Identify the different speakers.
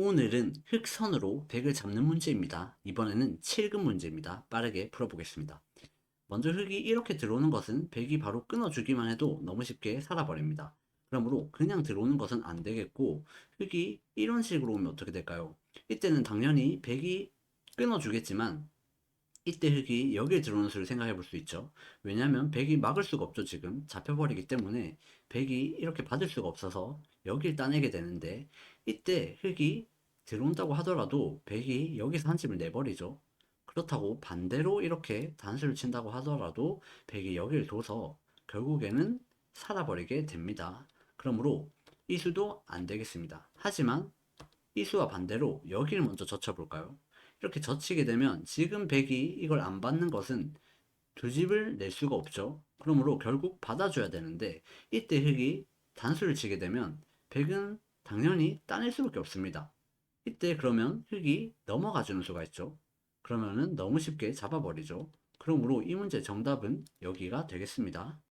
Speaker 1: 오늘은 흑선으로 100을 잡는 문제입니다. 이번에는 7급 문제입니다. 빠르게 풀어보겠습니다. 먼저 흑이 이렇게 들어오는 것은 100이 바로 끊어주기만 해도 너무 쉽게 살아버립니다. 그러므로 그냥 들어오는 것은 안 되겠고 흑이 이런 식으로 오면 어떻게 될까요? 이때는 당연히 100이 끊어주겠지만 이때 흑이 여기에 들어오는 수를 생각해 볼 수 있죠. 왜냐하면 100이 막을 수가 없죠. 지금 잡혀버리기 때문에 100이 이렇게 받을 수가 없어서 여길 따내게 되는데 이때 흑이 들어온다고 하더라도 100이 여기서 한 집을 내버리죠. 그렇다고 반대로 이렇게 단수를 친다고 하더라도 100이 여기를 둬서 결국에는 살아버리게 됩니다. 그러므로 이 수도 안 되겠습니다. 하지만 이 수와 반대로 여기를 먼저 젖혀볼까요? 이렇게 젖히게 되면 지금 100이 이걸 안 받는 것은 두 집을 낼 수가 없죠. 그러므로 결국 받아줘야 되는데 이때 흑이 단수를 치게 되면 100은 당연히 따낼 수밖에 없습니다. 이때 그러면 흑이 넘어가 주는 수가 있죠. 그러면은 너무 쉽게 잡아버리죠. 그러므로 이 문제 정답은 여기가 되겠습니다.